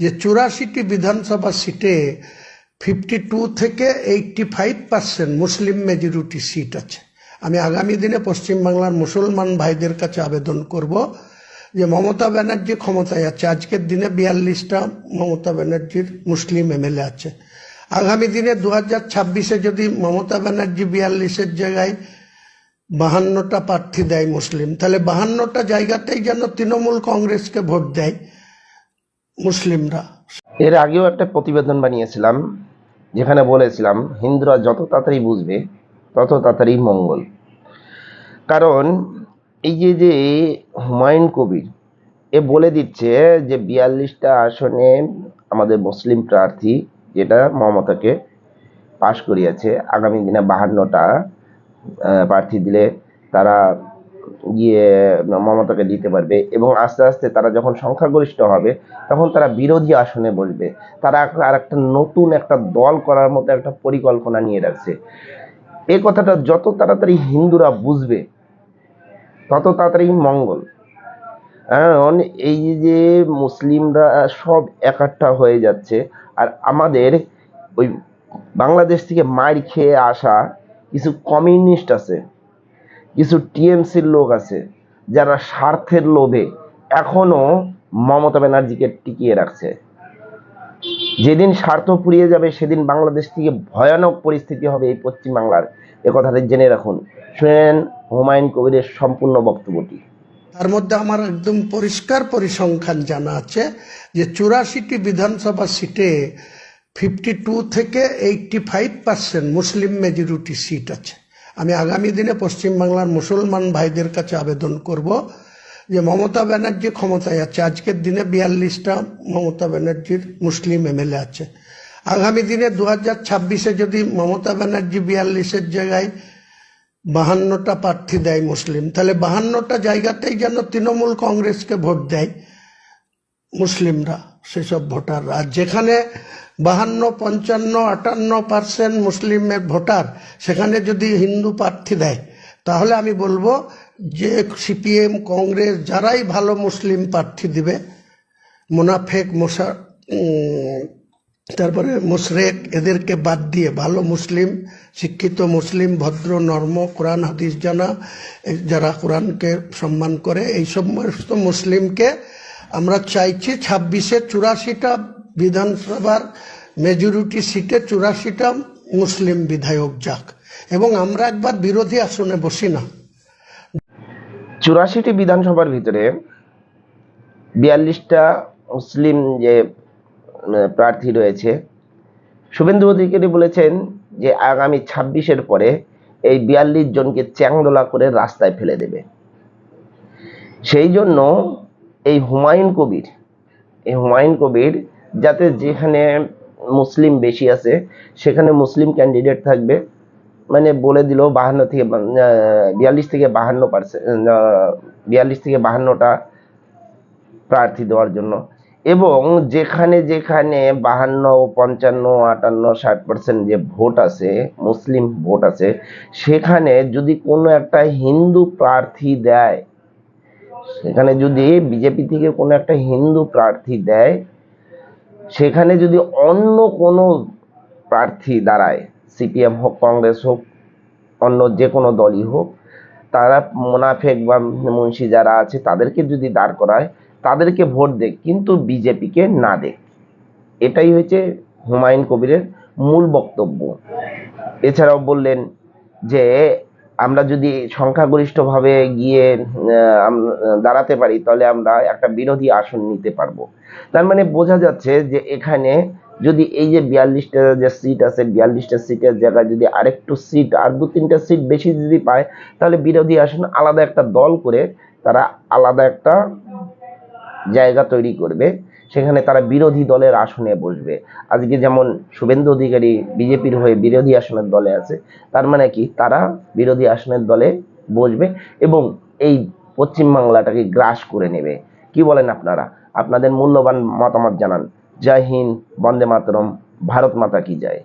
যে চুরাশিটি বিধানসভা সিটে ফিফটি টু থেকে এইটটি ফাইভ পার্সেন্ট মুসলিম মেজরিটি সিট আছে। আমি আগামী দিনে পশ্চিমবাংলার মুসলমান ভাইদের কাছে আবেদন করব যে মমতা ব্যানার্জি ক্ষমতায় আছে। আজকের দিনে বিয়াল্লিশটা মমতা ব্যানার্জির মুসলিম এমএলএ আছে। আগামী দিনে দু হাজার ছাব্বিশে যদি মমতা ব্যানার্জি বিয়াল্লিশের জায়গায় বাহান্নটা প্রার্থী দেয় মুসলিম, তাহলে বাহান্নটা জায়গাতেই যেন তৃণমূল কংগ্রেসকে ভোট দেয়। মুসলিমরা। এর আগেও একটা প্রতিবেদন বানিয়েছিলাম, যেখানে বলেছিলাম, হিন্দুরা যত তাড়াতাড়ি বুঝবে, তত তাড়াতাড়ি মঙ্গল। কারণ এই যে যে হুমায়ুন কবির, এ বলে দিচ্ছে যে বিয়াল্লিশটা আসনে আমাদের মুসলিম প্রার্থী, যেটা মমতাকে পাশ করিয়েছে, আগামী দিনে বাহান্নটা প্রার্থী দিলে তারা গিয়ে মমতাকে দিতে পারবে এবং আস্তে আস্তে তারা যখন সংখ্যাগরিষ্ঠ হবে, তখন তারা বিরোধী আসনে বসবে। তারা আর একটা নতুন একটা দল করার মতো একটা পরিকল্পনা নিয়ে রাখছে। এই কথাটা যত তাড়াতাড়ি হিন্দুরা বুঝবে, তত তাড়াতাড়ি মঙ্গল। কারণ এই যে মুসলিমরা সব একাট্টা হয়ে যাচ্ছে, আর আমাদের ওই বাংলাদেশ থেকে মার খেয়ে আসা কিছু কমিউনিস্ট আছে। কিছু টিএমসির লোক আছে যারা স্বার্থের লোভে এখনও মমতা ব্যানার্জিকে টিকিয়ে রাখছে। যেদিন স্বার্থ পুড়িয়ে যাবে, সেদিন বাংলাদেশ থেকে ভয়ানক পরিস্থিতি হবে এই পশ্চিমবাংলার। এ কথাটা জেনে রাখুন। শুনেন হুমায়ুন কবিরের সম্পূর্ণ বক্তব্যটি। তার মধ্যে আমার একদম পরিষ্কার পরিসংখ্যান জানা আছে যে চুরাশিটি বিধানসভা সিটে ফিফটি টু থেকে এইটটি ফাইভ পার্সেন্ট মুসলিম মেজরিটি সিট আছে। আমি আগামী দিনে পশ্চিমবাংলার মুসলমান ভাইদের কাছে আবেদন করব যে মমতা ব্যানার্জি ক্ষমতায় আছে। আজকের দিনে বিয়াল্লিশটা মমতা ব্যানার্জির মুসলিম এমএলএ আছে। আগামী দিনে দু হাজার ছাব্বিশে যদি মমতা ব্যানার্জি বিয়াল্লিশের জায়গায় বাহান্নটা প্রার্থী দেয় মুসলিম, তাহলে বাহান্নটা জায়গাতেই যেন তৃণমূল কংগ্রেসকে ভোট দেয় মুসলিমরা। সেসব ভোটাররা যেখানে বাহান্ন পঞ্চান্ন আটান্ন পার্সেন্ট মুসলিমের ভোটার সেখানে যদি হিন্দু প্রার্থী দেয় তাহলে আমি বলব যে সিপিএম কংগ্রেস যারাই ভালো মুসলিম প্রার্থী দিবে মোনাফেক উম, তারপরে মুশরেক এদেরকে বাদ দিয়ে ভালো মুসলিম শিক্ষিত মুসলিম ভদ্র নর্ম কোরআন হাদিস জানা যারা কোরআনকে সম্মান করে এই সমস্ত মুসলিমকে আমরা চাইছি ছাব্বিশে চুরাশিটা বিধানসভার মেজরিটি সিটে চুরাশিটা মুসলিম বিধায়ক যাক। এবং আমরা একবার বিরোধী আসনে বসি না। চুরাশিটি বিধানসভার ভিতরে বিয়াল্লিশটা মুসলিম যে প্রার্থী রয়েছে, শুভেন্দু অধিকারী বলেছেন যে, আগামী ছাব্বিশের পরে এই বিয়াল্লিশ জনকে চ্যাংদোলা করে রাস্তায় ফেলে দেবে। সেই জন্য এই হুমায়ুন কবির, এই হুমায়ুন কবির যাতে যেখানে মুসলিম বেশি আছে, সেখানে মুসলিম ক্যান্ডিডেট থাকবে। মানে বলে দিল বাহান্ন থেকে বিয়াল্লিশ থেকে বাহান্ন পার্সেন্ট বিয়াল্লিশ থেকে বাহান্নটা প্রার্থী দেওয়ার জন্য। এবং যেখানে যেখানে বাহান্ন, পঞ্চান্ন, আটান্ন, ষাট পার্সেন্ট যে ভোট আছে, মুসলিম ভোট আছে, সেখানে যদি কোনো একটা হিন্দু প্রার্থী দেয় সেখানে যদি বিজেপি থেকে কোনো একটা হিন্দু প্রার্থী দেয়, সেখানে যদি অন্য কোনো প্রার্থী দাঁড়ায়, সিপিএম হোক, কংগ্রেস হোক, অন্য যে কোনো দলই হোক, তারা মোনাফেক বা মুন্সি যারা আছে, তাদেরকে যদি দাঁড় করায়, তাদেরকে ভোট দেয় কিন্তু বিজেপিকে না দেয় এটাই হয়েছে হুমায়ুন কবিরের মূল বক্তব্য। এছাড়াও বললেন যে আমরা যদি সংখ্যাগরিষ্ঠভাবে গিয়ে দাঁড়াতে পারি, তাহলে আমরা একটা বিরোধী আসন নিতে পারব। তার মানে বোঝা যাচ্ছে যে এখানে যদি এই যে বিয়াল্লিশটা যে সিট আছে, বিয়াল্লিশটা সিটের জায়গায় যদি আরেকটু সিট আর দু তিনটা সিট বেশি যদি পায়, তাহলে বিরোধী আসন আলাদা একটা দল করে তারা আলাদা একটা জায়গা তৈরি করবে। সেখানে তারা বিরোধী দলের আসনে বসবে। আজকে যেমন শুভেন্দু অধিকারী বিজেপির হয়ে বিরোধী আসনের দলে আছে, তার মানে কি? তারা বিরোধী আসনের দলে বসবে এবং এই পশ্চিমবাংলাটাকে গ্রাস করে নেবে। কি বলেন আপনারা? আপনাদের মূল্যবান মতামত জানান। জয় হিন্দ, বন্দে মাতরম, ভারত মাতা কি জয়।